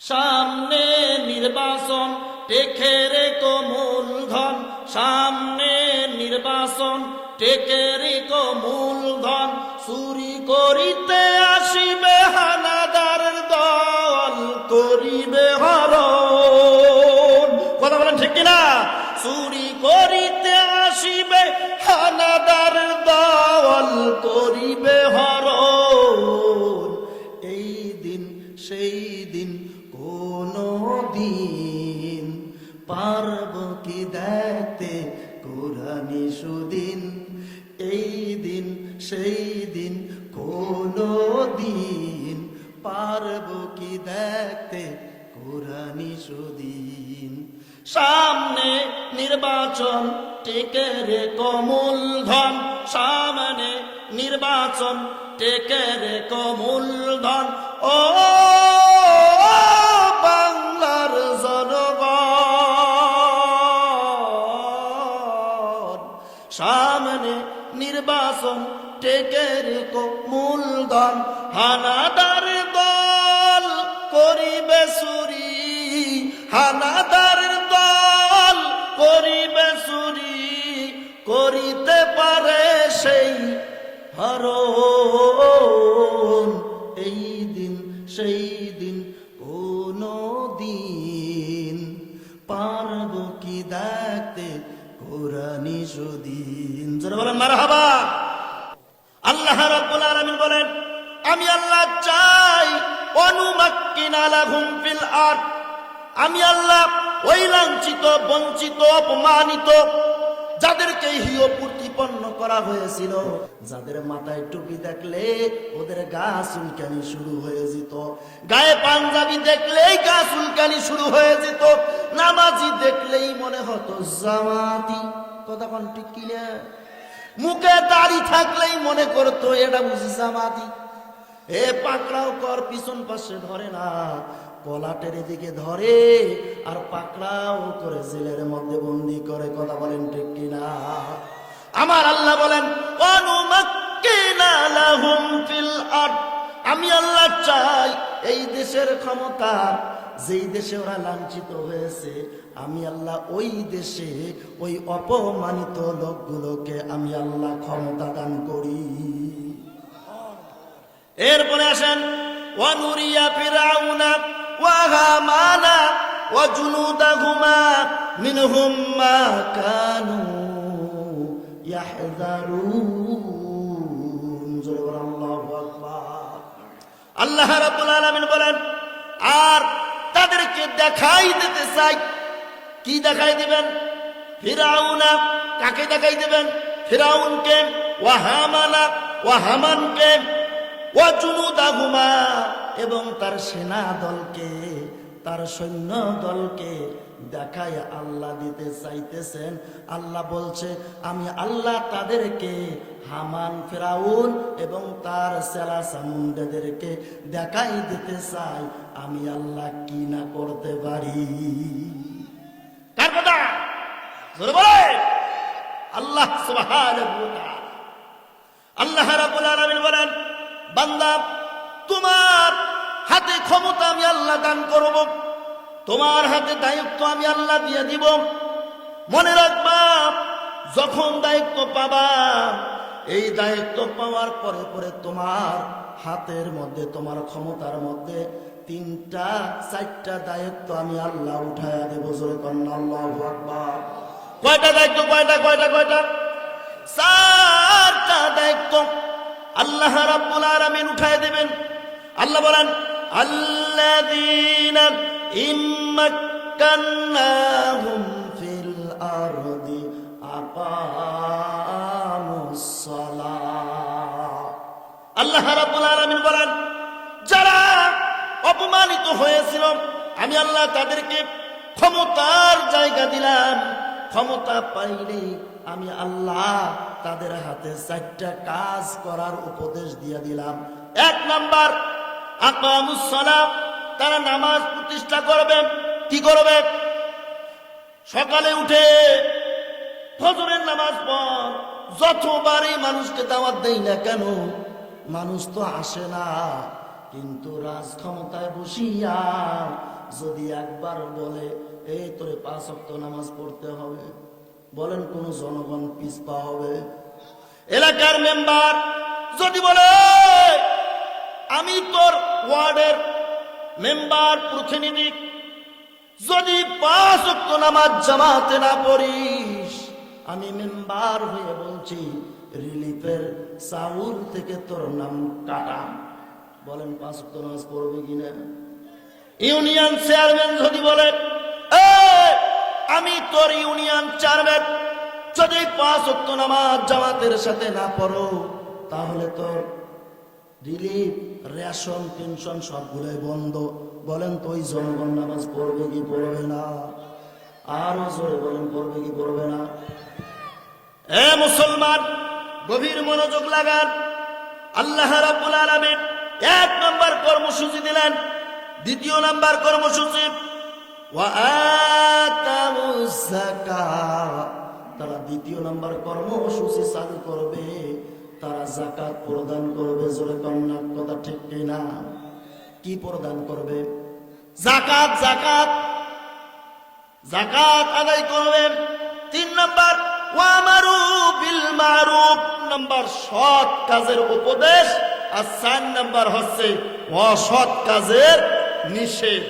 সামনে নির্বাচন টেকে রেখো মূলধন। সামনে নির্বাচন টেকে রেখো মূলধন। চুরি করিতে কোরআনি সুদিন, এই দিন, সেই দিন, কোন দিন পারব কি দেখতে কোরআনি সুদিন। সামনে নির্বাচন টেকে রে কমূল ধন সামনে নির্বাচন টেকে রে কমূল ধন ও নির্বাচন টেকে রেখো মূলধন হানাদার দল করিবে সুরি হানাদার দল করিবে সুরি করিতে পারে সেই হরণ। যারা বলেন, মারহাবা। আল্লাহ রাব্বুল আলামিন বলেন, আমি আল্লাহ চাই, অনুমাক্কিনা লাহুম ফিল আরদ। আমি আল্লাহ ওই লাঞ্ছিত, বঞ্চিত, অপমানিত, যাদেরকে হিও প্রতিপন্ন করা হয়েছিল, যাদের মাথায় টুপি দেখলে ওদের গা চুলকানি শুরু হয়ে যেত। গায়ে পাঞ্জাবি দেখলেই গা চুলকানি শুরু হয়ে যেত। নামাজি দেখলেই মনে হতো জামাতি। কথা ঠিক কিনা? মুখে দাড়ি থাকলেই মনে করতো, এটা বুঝি জামাতি এ পাকড়াও কর, পিছন পাশে ধরে না। পলাটের দিকে ধরে আর পাকড়াও করে জেলের মধ্যে বন্দি করে। কথা বলেন ঠিক কিনা? আমার আল্লাহ বলেন, অনুমাক্কিনা লাহুম ফিল এই দেশের ক্ষমতা, যেই দেশে ওরা লাঞ্ছিত হয়েছে, আমি আল্লাহ ওই দেশে ওই অপমানিত লোকগুলোকে আমি আল্লাহ ক্ষমতা দান করি। এরপরে আসেন, ওয়ানুরিয়া ফিরাউনা ওয়া হামানা ওয়া জুনুদাহুমা মিনহুম মা কানু আল্লাহ রাবুল আলমিন বলেন, আর তাদেরকে দেখাই দিতে চাই। কি দেখাই দিবেন? ফিরাউনা কাকে দেখাই দিবেন? ফিরাউনকে ওয়া ওয়াহামানা ওয়া কে ওয়া জুনুদাহুমা, এবং তার সেনা দলকে তার সৈন্য দলকে দেখায় আল্লাহ দিতে চাইতেছেন। আল্লাহ বলছে, আমি আল্লাহ তাদেরকে হামান, ফেরাউন এবং তার সেলা সামুন্ডাদেরকে দেখাই দিতে চাই। আমি আল্লাহ কি না করতে পারি? আল্লাহ আল্লাহ বলেন, বান্দা, তোমার হাতে ক্ষমতা আমি আল্লাহ দান করব। তোমার হাতে দায়িত্ব আমি আল্লাহ দিয়ে দিব। মনে রাখবা, যখন দায়িত্ব পাবা, এই দায়িত্ব পাওয়ার পরে পরে তোমার হাতের মধ্যে, তোমার ক্ষমতার মধ্যে তিনটা, চারটা দায়িত্ব আমি আল্লাহ উঠায় দেব। জোরে কন্যা আল্লাহ কয়টা দায়িত্ব, কয়টা কয়টা কয়টা? চারটা দায়িত্ব আল্লাহ রাব্বুল আলামিন উঠায় দেবেন। আল্লাহ বলেন আল্লাযীনা ইম্মাক্কান্নাহুম ফিল আরদি আকামুস সালাহ আল্লাহ রাব্বুল আলামিন বলেন, যারা অপমানিত হয়েছিল, আমি আল্লাহ তাদেরকে ক্ষমতার জায়গা দিলাম। ক্ষমতা পাইলেই আমি আল্লাহ তাদের হাতে চারটা কাজ করার উপদেশ দিয়ে দিলাম। এক নাম্বার আকামুসলাম তারা নামাজ প্রতিষ্ঠা করবে। কি করবে? সকালে উঠে ফজরের নামাজ পর যতবারই মানুষকে দাওয়াত দেই না কেন, মানুষ তো আসে না। কিন্তু রাজ ক্ষমতায় বসিয়া যদি একবার বলে, এই তোরে পাঁচ অক্ত নামাজ পড়তে হবে। বলেন, কোন জনগণ পিছপা হবে। এলাকার মেম্বার যদি বলে, আমি তোর ওয়ার্ডের মেম্বার প্রতিনিধি যদি পাঁচ অক্ত নামাজ জামাতে না পড়িস আমি মেম্বার হয়ে বলছি রিলিফের সাউল থেকে তোর নাম কাটা। বলেন পাঁচ অক্ত নামাজ পড়বে কিনা? ইউনিয়ন চেয়ারম্যান যদি বলে "এই, আমি তোর ইউনিয়ন চেয়ারম্যান যদি পাঁচ অক্ত নামাজ জামাতের সাথে না পড়ো তাহলে তোর রিলিফ রেশন, পেনশন সবগুলোই বন্ধ। বলেন তো ওই জনগণ নামাজ পড়বে কি পড়বে না? আরও জোরে বলেন, পড়বে কি পড়বে না? এ মুসলমান, গভীর মনোযোগ লাগান। আল্লাহ রাব্বুল আলামিন এক নম্বর কর্মসূচি দিলেন, দ্বিতীয় নাম্বার কর্মসূচি তারা দ্বিতীয় নাম্বার কর্মসূচি চালু করবে। তারা জাকাত প্রদান করবে, জোরে কন্যা, কথা ঠিক কিনা? কি প্রদান করবে? জাকাত জাকাত জাকাত আদায় করবেন তিন নম্বর বিল মারুফ। নাম্বার, সৎ কাজের উপদেশ। আর চার নাম্বার হচ্ছে অসৎ কাজের নিষেধ।